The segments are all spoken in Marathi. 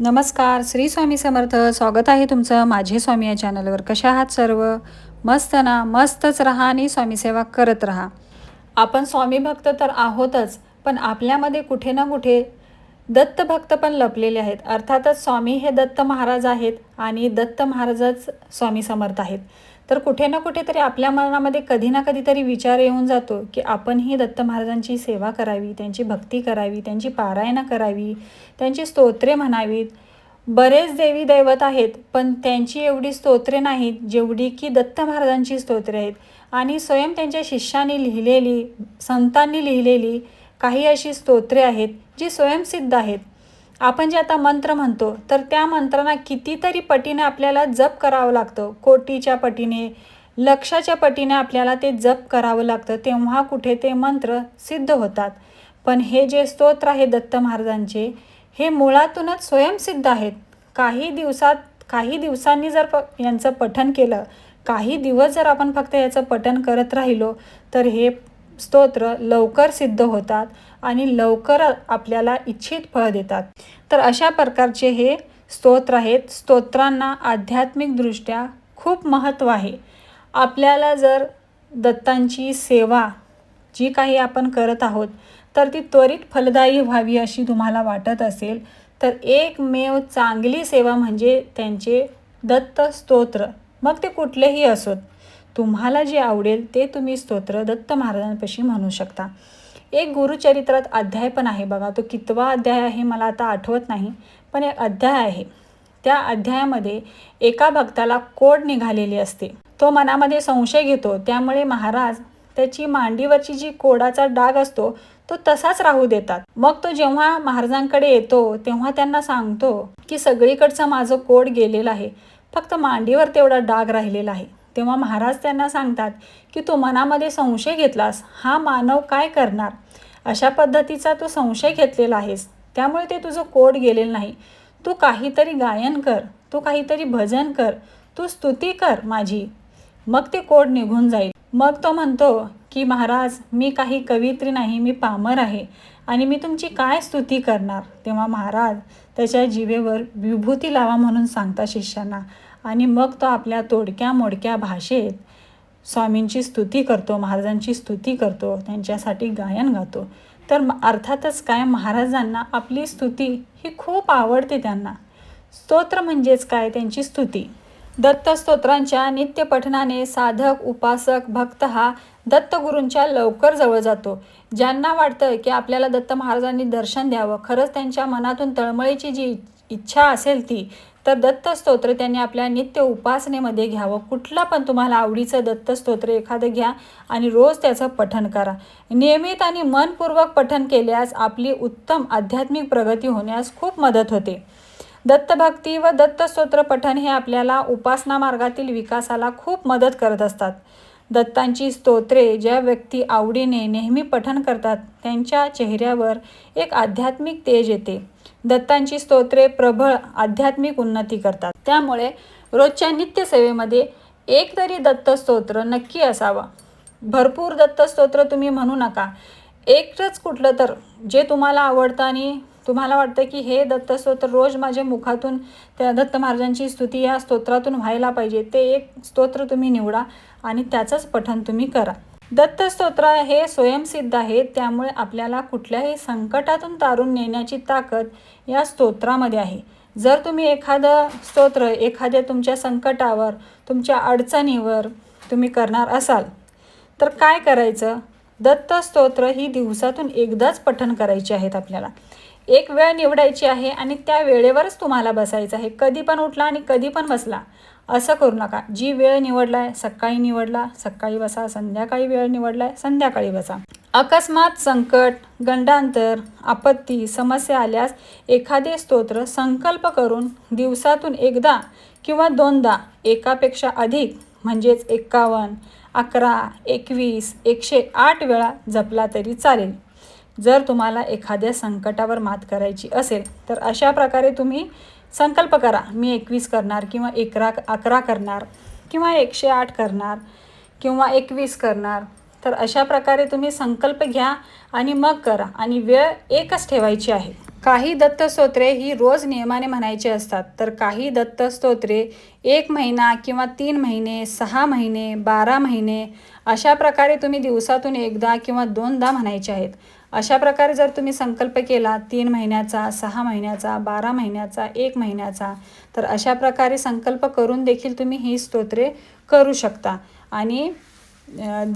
नमस्कार श्री स्वामी समर्थ. स्वागत आहे तुमचं माझे स्वामी या चॅनलवर. कशा आहात सर्व? मस्त ना? मस्तच राहा आणि स्वामीसेवा करत राहा. आपण स्वामी भक्त तर आहोतच पण आपल्यामध्ये कुठे ना कुठे दत्त भक्त पण लपलेले आहेत. अर्थातच स्वामी हे दत्त महाराज आहेत आणि दत्त महाराजच स्वामी समर्थ आहेत. तर कुठे ना कुठेतरी आपल्या मनामध्ये कधी ना कधीतरी विचार येऊन जातो की आपणही दत्त महाराजांची सेवा करावी त्यांची भक्ती करावी त्यांची पारायणं करावी त्यांची स्तोत्रे म्हणावीत. बरेच देवी दैवत आहेत पण त्यांची एवढी स्तोत्रे नाहीत जेवढी की दत्त महाराजांची स्तोत्रे आहेत. आणि स्वयं त्यांच्या शिष्यांनी लिहिलेली संतांनी लिहिलेली काही अशी स्तोत्रे आहेत जी स्वयंसिद्ध आहेत. आपण जे आता मंत्र म्हणतो तर त्या मंत्रांना कितीतरी पटीने आपल्याला जप करावं लागतं. कोटीच्या पटीने लक्षाच्या पटीने आपल्याला ते जप करावं लागतं. तेव्हा कुठे ते मंत्र सिद्ध होतात. पण हे जे स्तोत्र आहे दत्त महाराजांचे हे मुळातूनच स्वयंसिद्ध आहेत. काही दिवसात काही दिवसांनी जर प यांचं पठन केलं काही दिवस जर आपण फक्त याचं पठन करत राहिलो तर हे स्तोत्र लवकर सिद्ध होतात. आणि लवकर आपल्याला इच्छित फळ देतात. तर अशा प्रकारचे हे स्तोत्र आहेत. स्तोत्रांना आध्यात्मिकदृष्ट्या खूप महत्त्व आहे. आपल्याला जर दत्तांची सेवा जी काही आपण करत आहोत तर ती त्वरित फलदायी व्हावी अशी तुम्हाला वाटत असेल तर एकमेव चांगली सेवा म्हणजे त्यांचे दत्त स्तोत्र. मग ते कुठलेही असोत. तुम्हाला जे आवडेल ते तुम्ही स्तोत्र दत्त महाराजांपाशी म्हणू शकता. एक गुरुचरित्रात अध्याय पण आहे बघा. तो कितवा अध्याय आहे मला आता आठवत नाही पण एक अध्याय आहे. त्या अध्यायामध्ये एका भक्ताला कोड निघालेली असते. तो मनामध्ये संशय घेतो. त्यामुळे महाराज त्याची मांडीवरची जी कोडाचा डाग असतो तो तसाच राहू देतात. मग तो जेव्हा महाराजांकडे येतो तेव्हा त्यांना सांगतो की सगळीकडचं माझं कोड गेलेलं आहे. फक्त मांडीवर तेवढा डाग राहिलेला आहे. तेव्हा महाराज त्यांना सांगतात की तू मनामध्ये संशय घेतलास हा मानव काय करणार? अशा पद्धतीचा तू संशय घेतलेला आहेस त्यामुळे ते तुझं कोड गेलेलं नाही. तू काहीतरी गायन कर तू काहीतरी भजन कर तू स्तुती कर माझी. मग ते कोड निघून जाईल. मग तो म्हणतो की महाराज मी काही कवित्री नाही मी पामर आहे आणि मी तुमची काय स्तुती करणार? तेव्हा महाराज त्याच्या जीवेवर विभूती लावा म्हणून सांगता शिष्यांना. आणि मग तो आपल्या तोडक्या मोडक्या भाषेत स्वामींची स्तुती करतो महाराजांची स्तुती करतो त्यांच्यासाठी गायन गातो. तर अर्थातच काय महाराजांना आपली स्तुती ही खूप आवडते त्यांना. स्तोत्र म्हणजेच काय त्यांची स्तुती. दत्तस्तोत्रांच्या नित्यपठनाने साधक उपासक भक्त हा दत्तगुरूंच्या लवकर जवळ जातो. ज्यांना वाटतं की आपल्याला दत्त महाराजांनी दर्शन द्यावं खरंच त्यांच्या मनातून तळमळीची जी इच्छा असेल ती तर दत्तस्तोत्र त्यांनी आपल्या नित्य उपासनेमध्ये घ्यावं. कुठलं पण तुम्हाला आवडीचं दत्तस्तोत्र एखादं घ्या आणि रोज त्याचं पठन करा. नियमित आणि मनपूर्वक पठन केल्यास आपली उत्तम आध्यात्मिक प्रगती होण्यास खूप मदत होते. दत्तभक्ती व दत्तस्तोत्र पठन हे आपल्याला उपासना मार्गातील विकासाला खूप मदत करत असतात. दत्तांची स्तोत्रे ज्या व्यक्ती आवडीने नेहमी पठन करतात त्यांच्या चेहऱ्यावर एक आध्यात्मिक तेज येते. दत्तांची स्तोत्रे प्रबळ आध्यात्मिक उन्नती करतात. त्यामुळे रोजच्या नित्यसेवेमध्ये एक तरी दत्तस्तोत्र नक्की असावा. भरपूर दत्तस्तोत्र तुम्ही म्हणू नका. एकच कुठलं तर जे तुम्हाला आवडतं आणि तुम्हाला वाटतं की हे दत्तस्तोत्र रोज माझ्या मुखातून त्या दत्त महाराजांची स्तुती या स्तोत्रातून व्हायला पाहिजे ते एक स्तोत्र तुम्ही निवडा आणि त्याचंच पठण तुम्ही करा. दत्तस्तोत्र हे स्वयंसिद्ध आहे त्यामुळे आपल्याला कुठल्याही संकटातून तारून नेण्याची ताकद या स्तोत्रामध्ये आहे. जर तुम्ही एखादं स्तोत्र एखाद्या तुमच्या संकटावर तुमच्या अडचणीवर तुम्ही करणार असाल तर काय करायचं? दत्तस्तोत्र ही दिवसातून एकदाच पठण करायची आहेत आपल्याला. एक वेळ निवडायची आहे आणि त्या वेळेवरच तुम्हाला बसायचं आहे. कधी पण उठला आणि कधी पण बसला. असं करू नका. जी वेळ निवडला आहे सकाळी निवडला सकाळी बसा संध्याकाळी वेळ निवडला आहे संध्याकाळी बसा. अकस्मात संकट गंडांतर आपत्ती समस्या आल्यास एखादे स्तोत्र संकल्प करून दिवसातून एकदा किंवा दोनदा एकापेक्षा अधिक म्हणजेच एक्कावन्न अकरा एकवीस एकशे आठ वेळा जपला तरी चालेल. जर तुम्हाला एखाद्या संकटावर मात करायची असेल तर अशा प्रकारे तुम्ही संकल्प करा. मी एकवीस करणार किंवा एकरा अकरा करणार किंवा एकशे आठ करणार किंवा एकवीस करणार. तर अशा प्रकारे तुम्ही संकल्प घ्या आणि मग करा. आणि वेळ एकच ठेवायची आहे. काही दत्त स्तोत्रे ही रोज नियमाने म्हणायची असतात. तर काही दत्त स्तोत्रे एक महिना किंवा तीन महिने सहा महिने बारा महिने अशा प्रकारे तुम्ही दिवसातून एकदा किंवा दोनदा म्हणायचे आहेत. अशा प्रकारे जर तुम्ही संकल्प केला तीन महिन्याचा सहा महिन्याचा बारा महिन्याचा एक महिन्याचा तर अशा प्रकारे संकल्प करून देखील तुम्ही ही स्तोत्रे करू शकता. आणि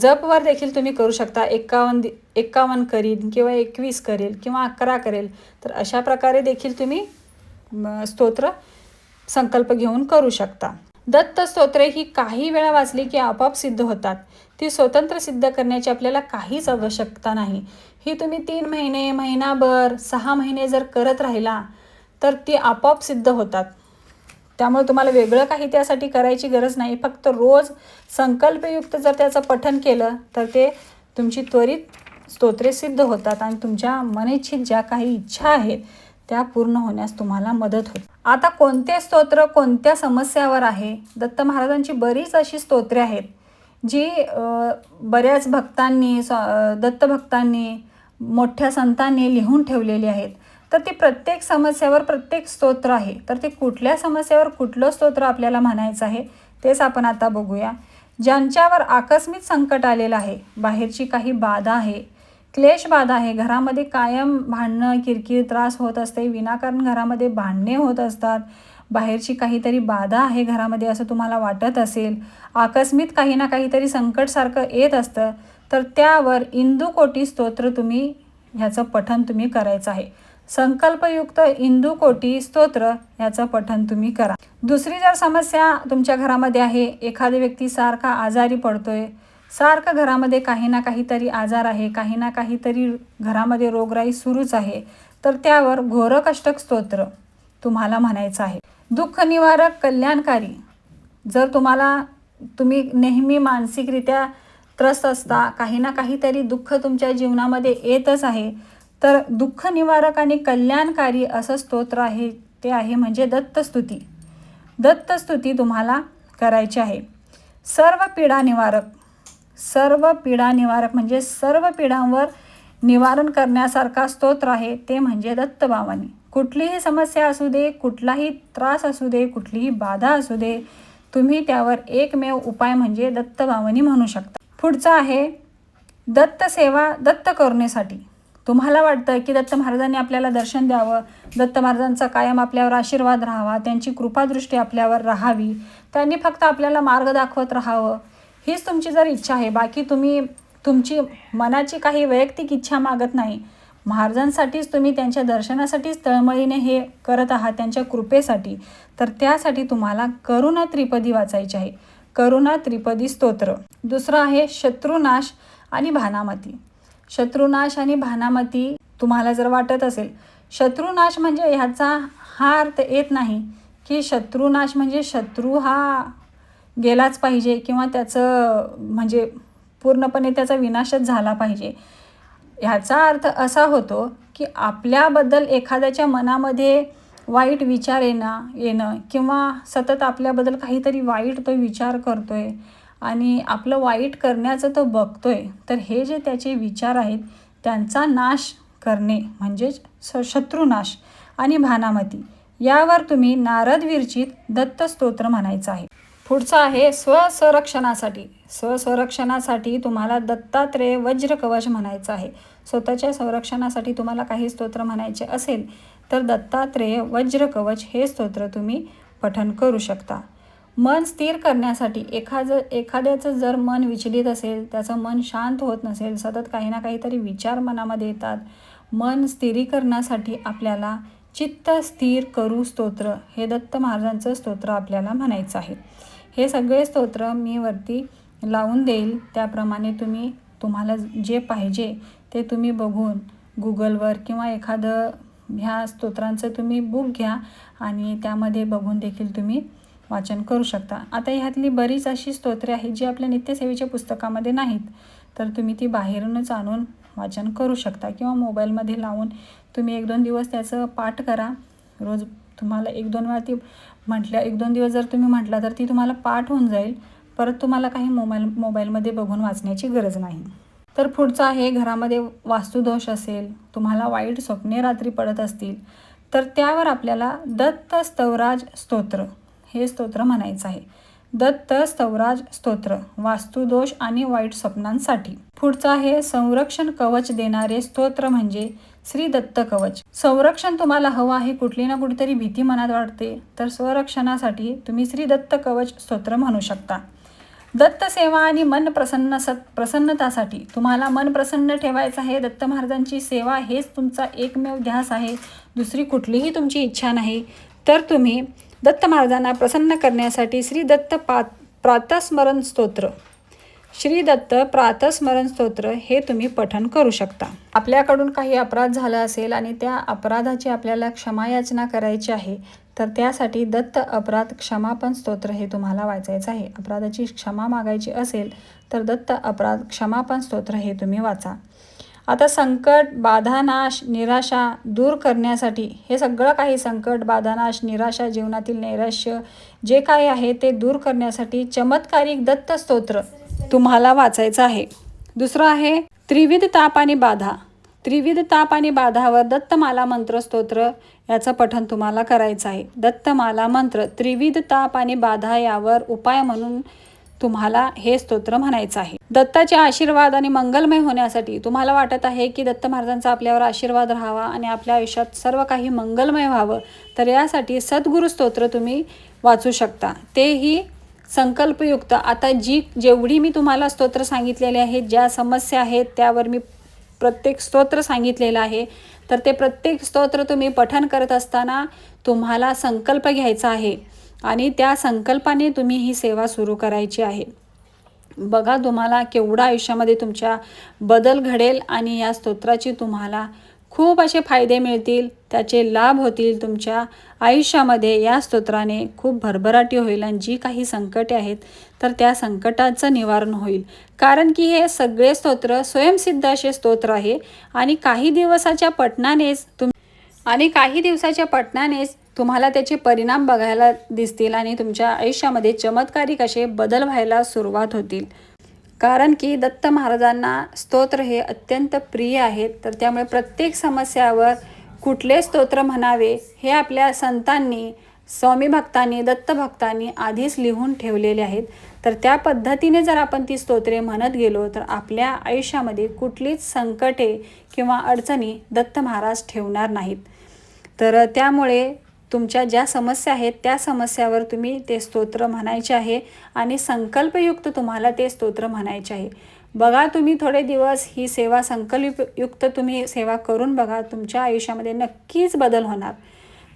जपवर देखील तुम्ही करू शकता. एक्कावन्न दि एक्कावन्न करीन किंवा एकवीस करेल किंवा अकरा करेल तर अशा प्रकारे देखील तुम्ही स्तोत्र संकल्प घेऊन करू शकता. दत्त स्तोत्रे ही काही वेळा वाचली की आपोआप सिद्ध होतात. ती स्वतंत्र सिद्ध करण्याची आपल्याला काहीच आवश्यकता नाही. ही तुम्ही तीन महिने महिनाभर सहा महिने जर करत राहिला तर ती आपोआप सिद्ध होतात. त्यामुळे तुम्हाला वेगळं काही त्यासाठी करायची गरज नाही. फक्त रोज संकल्पयुक्त जर त्याचं पठन केलं तर ते तुमची त्वरित स्तोत्रे सिद्ध होतात आणि तुमच्या मनेच्छित ज्या काही इच्छा आहेत त्या पूर्ण होण्यास तुम्हाला मदत होते. आता कोणते स्तोत्र कोणत्या समस्यावर आहे? दत्त महाराजांची बरीच अशी स्तोत्रे आहेत जी बऱ्याच भक्तांनी स दत्तभक्तांनी दत्त भक्तांनी मोठ्या संतांनी लिहून ठेवलेली आहेत. तर ती प्रत्येक समस्यावर प्रत्येक स्तोत्र आहे. तर ते कुठल्या समस्यावर कुठलं स्तोत्र आपल्याला म्हणायचं आहे तेच आपण आता बघूया. ज्यांच्यावर आकस्मिक संकट आलेलं आहे बाहेरची काही बाधा आहे क्लेश बाधा आहे. घरामध्ये कायम भांडणं किरकिर त्रास होत असते. विनाकारण घरामध्ये भांडणे होत असतात. बाहेरची काहीतरी बाधा आहे घरामध्ये असं तुम्हाला वाटत असेल. आकस्मिक काही ना काहीतरी संकटसारखं येत असतं. तर त्यावर इंदुकोटी स्तोत्र तुम्ही ह्याचं पठन तुम्ही करायचं आहे. संकल्पयुक्त इंदुकोटी स्तोत्र ह्याचं पठन तुम्ही करा. दुसरी जर समस्या तुमच्या घरामध्ये आहे. एखादी व्यक्ती सारखा आजारी पडतोय. सारखं घरामध्ये काही ना काहीतरी आजार आहे काही ना काहीतरी घरामध्ये रोगराई सुरूच आहे तर त्यावर घोरकष्टक स्तोत्र तुम्हाला म्हणायचं आहे. दुःख निवारक कल्याणकारी जर तुम्हाला तुम्ही नेहमी मानसिकरित्या त्रस्त असता काही ना काहीतरी दुःख तुमच्या जीवनामध्ये येतच आहे तर दुःख निवारक आणि कल्याणकारी असं स्तोत्र आहे ते आहे म्हणजे दत्तस्तुती दत्तस्तुती तुम्हाला करायची आहे. सर्व पीडा निवारक सर्व पीडा निवारक म्हणजे सर्व पीडांवर निवारण करण्यासारखा स्तोत्र आहे ते म्हणजे दत्तभावानी कुठलीही समस्या असू दे कुठलाही त्रास असू दे कुठलीही बाधा असू दे तुम्ही त्यावर एकमेव उपाय म्हणजे दत्तभावनी म्हणू शकता. पुढचं आहे दत्त सेवा दत्त करुणेसाठी. तुम्हाला वाटतं की दत्त महाराजांनी आपल्याला दर्शन द्यावं दत्त महाराजांचा कायम आपल्यावर आशीर्वाद राहावा त्यांची कृपादृष्टी आपल्यावर राहावी त्यांनी फक्त आपल्याला मार्ग दाखवत राहावं हीच तुमची जर इच्छा आहे. बाकी तुम्ही तुमची मनाची काही वैयक्तिक इच्छा मागत नाही महाराजांसाठीच तुम्ही त्यांच्या दर्शनासाठीच तळमळीने हे करत आहात त्यांच्या कृपेसाठी तर त्यासाठी तुम्हाला करुणा त्रिपदी वाचायची आहे. करुणा त्रिपदी स्तोत्र. दुसरं आहे शत्रुनाश आणि भानामती. शत्रुनाश आणि भानामती तुम्हाला जर वाटत असेल शत्रुनाश म्हणजे ह्याचा हा अर्थ येत नाही की शत्रुनाश म्हणजे शत्रू हा गेलाच पाहिजे किंवा त्याचं म्हणजे पूर्णपणे त्याचा विनाशच झाला पाहिजे. ह्याचा अर्थ असा होतो की आपल्याबद्दल एखाद्याच्या मनामध्ये वाईट विचार येणं येणं किंवा सतत आपल्याबद्दल काहीतरी वाईट तो विचार करतो आहे आणि आपलं वाईट करण्याचं तो बघतो आहे तर हे जे त्याचे विचार आहेत त्यांचा नाश करणे म्हणजेच स शत्रुनाश आणि भानामती. यावर तुम्ही नारद विरचित दत्त स्तोत्र म्हणायचं आहे. पुढचं आहे स्वसंरक्षणासाठी. स्वसंरक्षणासाठी तुम्हाला दत्तात्रेय वज्र कवच म्हणायचं आहे. स्वतःच्या संरक्षणासाठी तुम्हाला काही स्तोत्र म्हणायचे असेल तर दत्तात्रेय वज्र कवच हे स्तोत्र तुम्ही पठन करू शकता. मन स्थिर करण्यासाठी एखादं एखाद्याचं जर मन विचलित असेल त्याचं मन शांत होत नसेल सतत काही ना काहीतरी विचार मनामध्ये येतात. मन स्थिरीकरणासाठी आपल्याला चित्त स्थिर करू स्तोत्र हे दत्त महाराजांचं स्तोत्र आपल्याला म्हणायचं आहे. हे सगळे स्तोत्र मी वरती लावून देईल. त्याप्रमाणे तुम्ही तुम्हाला जे पाहिजे ते तुम्ही बघून गुगलवर किंवा एखादं ह्या स्तोत्रांचं तुम्ही बुक घ्या आणि त्यामध्ये बघून देखील तुम्ही वाचन करू शकता. आता ह्यातली बरीच अशी स्तोत्रे आहेत जी आपल्या नित्यसेवेच्या पुस्तकामध्ये नाहीत. तर तुम्ही ती बाहेरूनच आणून वाचन करू शकता किंवा मोबाईलमध्ये लावून तुम्ही एक दोन दिवस त्याचं पाठ करा. रोज तुम्हाला एक दोन वेळा ती म्हटल्या एक दोन दिवस जर तुम्ही म्हटला तर ती तुम्हाला पाठ होऊन जाईल. परत तुम्हाला काही मोबाईल मोबाईलमध्ये बघून वाचण्याची गरज नाही. तर पुढचं आहे घरामध्ये वास्तुदोष असेल तुम्हाला वाईट स्वप्ने रात्री पडत असतील तर त्यावर आपल्याला दत्त स्तवराज स्तोत्र हे स्तोत्र म्हणायचं आहे. दत्त स्तवराज स्तोत्र वास्तुदोष आणि वाईट स्वप्नांसाठी. पुढचं आहे संरक्षण कवच देणारे स्तोत्र म्हणजे श्री दत्त कवच. संरक्षण तुम्हाला हवं आहे कुठली ना कुठेतरी भीती मनात वाटते तर स्वरक्षणासाठी तुम्ही श्री दत्त कवच स्तोत्र म्हणू शकता. दत्त सेवा आणि मन प्रसन्न स प्रसन्नतासाठी तुम्हाला मन प्रसन्न ठेवायचं आहे. दत्त महाराजांची सेवा हेच तुमचा एकमेव ध्यास आहे. दुसरी कुठलीही तुमची इच्छा नाही तर तुम्ही दत्त महाराजांना प्रसन्न करण्यासाठी श्री दत्त पा प्रातस्मरण स्तोत्र. श्री दत्त प्रातस्मरण स्तोत्र हे तुम्ही पठन करू शकता. आपल्याकडून काही अपराध झाला असेल आणि त्या अपराधाची आपल्याला क्षमायाचना करायची आहे तर त्यासाठी दत्त अपराध क्षमापण स्तोत्र हे तुम्हाला वाचायचं आहे. अपराधाची क्षमा मागायची असेल तर दत्त अपराध क्षमापण स्तोत्र हे तुम्ही वाचा. आता संकट बाधानाश निराशा दूर करण्यासाठी हे सगळं काही संकट बाधानाश निराशा जीवनातील नैराश्य जे काही आहे ते दूर करण्यासाठी चमत्कारिक दत्त स्तोत्र तुम्हाला वाचायचं आहे. दुसरं आहे त्रिविध ताप आणि बाधा. त्रिविध ताप आणि बाधावर दत्तमाला मंत्र स्तोत्र याचं पठण तुम्हाला करायचं आहे. दत्तमाला मंत्र त्रिविध ताप आणि बाधा यावर उपाय म्हणून तुम्हाला हे स्तोत्र म्हणायचं आहे. दत्ताचे आशीर्वाद आणि मंगलमय होण्यासाठी तुम्हाला वाटत आहे की दत्त महाराजांचा आपल्यावर आशीर्वाद राहावा आणि आपल्या आयुष्यात सर्व काही मंगलमय व्हावं तर यासाठी सद्गुरु स्तोत्र तुम्ही वाचू शकता. तेही संकल्पयुक्त. आता जी जेवढी मी तुम्हाला स्तोत्र सांगितलेले आहेत ज्या समस्या आहेत त्यावर मी प्रत्येक स्तोत्र सांगितलेलं आहे. तर ते प्रत्येक स्तोत्र तुम्ही पठन करत असताना तुम्हाला संकल्प घ्यायचा आहे आणि त्या संकल्पाने तुम्ही ही सेवा सुरू करायची आहे. बघा तुम्हाला केवढा आयुष्यामध्ये तुमच्या बदल घडेल आणि या स्तोत्राची तुम्हाला खूप असे फायदे मिळतील त्याचे लाभ होतील तुमच्या आयुष्यामध्ये. या स्तोत्राने खूप भरभराटी होईल आणि जी काही संकटे आहेत तर त्या संकटाचं निवारण होईल. कारण की हे सगळे स्तोत्र स्वयंसिद्ध असे स्तोत्र आहे आणि काही दिवसाच्या पठणानेच तुम आणि काही दिवसाच्या पठणानेच तुम्हाला त्याचे परिणाम बघायला दिसतील आणि तुमच्या आयुष्यामध्ये चमत्कारिक असे बदल व्हायला सुरुवात होतील. कारण की दत्त महाराजांना स्तोत्र हे अत्यंत प्रिय आहेत तर त्यामुळे प्रत्येक समस्यावर कुठले स्तोत्र म्हणावे हे आपल्या संतांनी स्वामी भक्तांनी दत्तभक्तांनी आधीच लिहून ठेवलेले आहेत. तर त्या पद्धतीने जर आपण ती स्तोत्रे म्हणत गेलो तर आपल्या आयुष्यामध्ये कुठलीच संकटे किंवा अडचणी दत्त महाराज ठेवणार नाहीत. तर त्यामुळे तुमच्या ज्या समस्या आहेत त्या समस्यावर तुम्ही ते स्तोत्र म्हणायचे आहे आणि संकल्पयुक्त तुम्हाला ते स्तोत्र म्हणायचे आहे. बघा तुम्ही थोडे दिवस ही सेवा संकल्पयुक्त तुम्ही सेवा करून बघा तुमच्या आयुष्यामध्ये नक्कीच बदल होणार.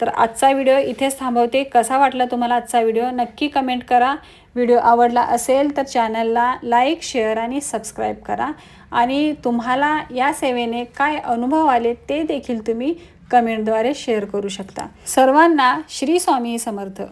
तर आजचा व्हिडिओ इथेच थांबवते. कसा वाटला तुम्हाला आजचा व्हिडिओ? नक्की कमेंट करा. व्हिडिओ आवडला असेल तर चॅनलला लाईक शेअर आणि सबस्क्राईब करा. आणि तुम्हाला या सेवेने काय अनुभव आले ते देखील तुम्ही कमेंटद्वारे शेअर करू शकता. सर्वांना श्री स्वामी समर्थ.